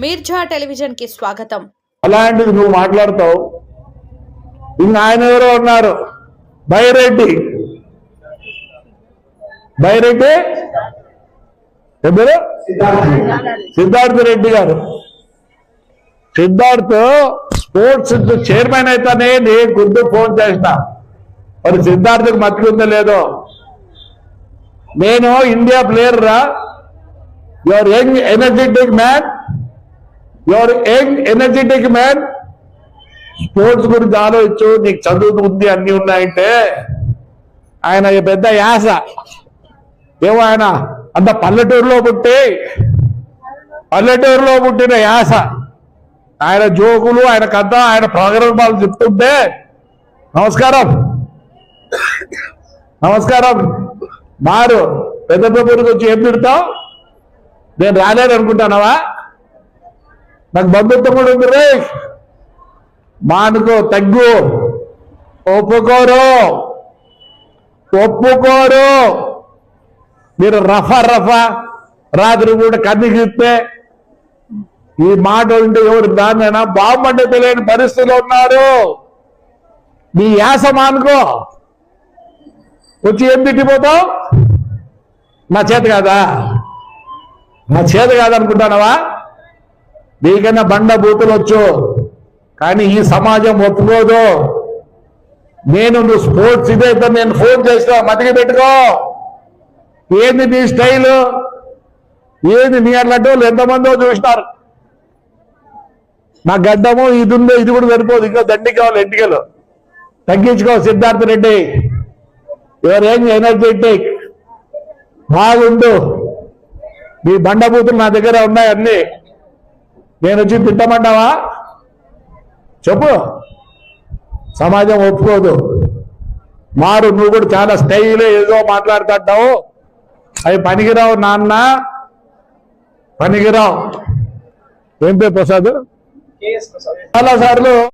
మీర్జా టెలివిజన్కి స్వాగతం. అలాంటిది నువ్వు మాట్లాడతావు? ఇంకా ఆయన ఎవరో ఉన్నారు బైరెడ్డి. బైరెడ్డి? ఎవరు? సిద్ధార్థ రెడ్డి గారు. సిద్ధార్థ్ స్పోర్ట్స్ చైర్మన్ అయితేనే నేను గుర్తు ఫోన్ చేసిన మరి సిద్ధార్థకు మతికుందో లేదో? నేను ఇండియా ప్లేయర్ రా your young energetic man your young energetic man sports గురించి ఆలోచించు నీకు చదువు ఉంది అన్ని ఉన్నాయంటే. ఆయన పెద్ద యాస. ఏమో ఆయన అంత పల్లెటూరులో పుట్టి పల్లెటూరులో పుట్టిన యాస. ఆయన జోకులు ఆయన కథ ఆయన ప్రోగ్రామాలు చెప్తుంటే నమస్కారం. నమస్కారం. మారు. పెద్ద పెద్దరికి వచ్చి ఏం తిడతావు? నేను రాలేదనుకుంటానవా నాకు బంధుత్వం కూడా ఉంది రే మానుకో తగ్గు. ఒప్పుకోరు. ఒప్పుకోరు. మీరు రఫ రఫ. రాత్రి కూడా కన్ను ఈ మాట ఉంటే ఎవరు దాన్నైనా? బాగుపడ్డ తెలియని పరిస్థితిలో ఉన్నారు నీ యాస మానుకో. వచ్చి ఏం తిట్టిపోతావు? నా చేత కాదా? నా చేత కాదనుకుంటానవా నీకన్నా బండ బూతులు వచ్చు. కానీ ఈ సమాజం ఒప్పుకోదు. నేను నువ్వు స్పోర్ట్స్ ఇదైతే నేను ఫోన్ చేస్తా మతికి పెట్టుకో. ఏంది నీ స్టైల్? ఏంది నీ అట్లాంటి ఎంతమందో చూసినారు. నా గడ్డము ఇది ఉందో ఇది కూడా సరిపోదు. ఇంకా దండి కావాలి ఎంటికలు. తగ్గించుకో సిద్ధార్థ రెడ్డి. ఎవరేం ఎనర్జెటిక్? బాగుండు. మీ బండబూతులు నా దగ్గర ఉన్నాయి నేను వచ్చి తిట్టమంటావా? చెప్పు. సమాజం ఒప్పుకోదు. మారు నువ్వు కూడా చాలా స్టైల్ ఏదో మాట్లాడుతుంటావు. అవి పనికిరావు నాన్న. పనికిరావు. ఏం పేరు ప్రసాద్? చాలా సార్లు